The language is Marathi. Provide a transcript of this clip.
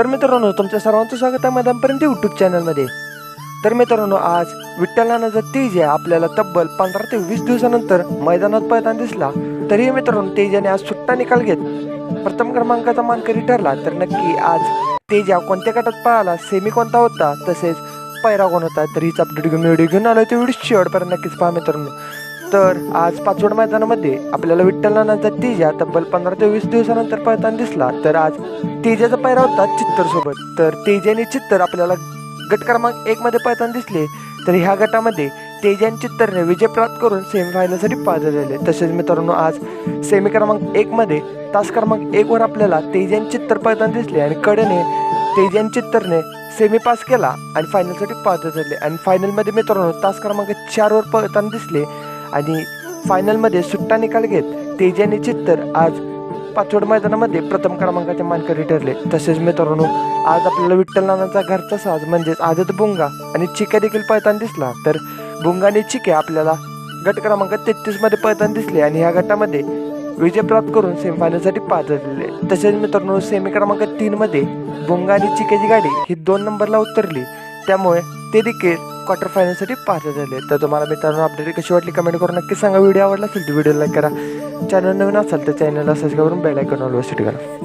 तर मित्रांनो तुमच्या सर्वांचं स्वागत आहे मैदानपर्यंत यूट्यूब चॅनलमध्ये तर मित्रांनो आज विठ्ठल नानाचा तेज आहे. आपल्याला तब्बल पंधरा ते वीस दिवसानंतर मैदानात पळताना दिसला. तरीही मित्रांनो तेजाने आज सुट्टा निकाल घेत. प्रथम क्रमांकाचा मानकरी ठरला. तर नक्की आज तेजा कोणत्या गटात पळाला सेमी कोणता होता तसेच पैरा कोण होता. तर हीच अपडेट घेऊन व्हिडिओ घेऊन आलो ते व्हिडिओ शेवटपर्यंत नक्कीच पहा मित्रांनो. तर आज पाचवड मैदानामध्ये आपल्याला विठ्ठल तेजा तब्बल पंधरा ते वीस दिवसानंतर पळताना दिसला. तर आज तेजाचा पैरा होता चित्तर सोबत. तर तेजाने चित्तर आपल्याला गट क्रमांक एक मध्ये पळताना दिसले. तर ह्या गटामध्ये तेजान चित्तरने विजय प्राप्त करून सेमीफायनलसाठी पात्र झाले तसेच मित्रांनो आज सेमी क्रमांक एक मध्ये तास क्रमांक एक वर आपल्याला तेजान चित्तर पळताना दिसले आणि कडेने तेजान चित्तरने सेमी पास केला आणि फायनलसाठी पात्र झाले. आणि फायनलमध्ये मित्रांनो तास क्रमांक चारवर पळताना दिसले. आणि फायनलमध्ये सुट्टा निकाल घेत तेजाने चित्तर आज पाचवड मैदानामध्ये प्रथम क्रमांकाचे मानकरी ठरले. तसेच मित्रांनो आज आपल्याला विठ्ठल नानाचा घरचा साज म्हणजेच आदत बुंगा आणि चिक्या देखील पळताना दिसला. तर बुंगा आणि चिक्या आपल्याला गट क्रमांक तेहतीसमध्ये पळताना दिसले आणि ह्या गटामध्ये विजय प्राप्त करून सेमीफायनलसाठी पात्र तसेच मित्रांनो सेमी क्रमांक तीनमध्ये बुंगा आणि चिक्याची गाडी ही दोन नंबरला उतरली. त्यामुळे ते देखील क्वार्टर फायनलसाठी पात्र झाले. तर तुम्हाला मित्रांनो अपडेट कशी वाटली कमेंट करून नक्की सांगा. व्हिडिओ आवडला असेल तर व्हिडिओ लाईक करा. चॅनल नवीन असेल तर चॅनलला सबस्क्राईब करून बेल आयकॉन ऑलवेज सेट करा.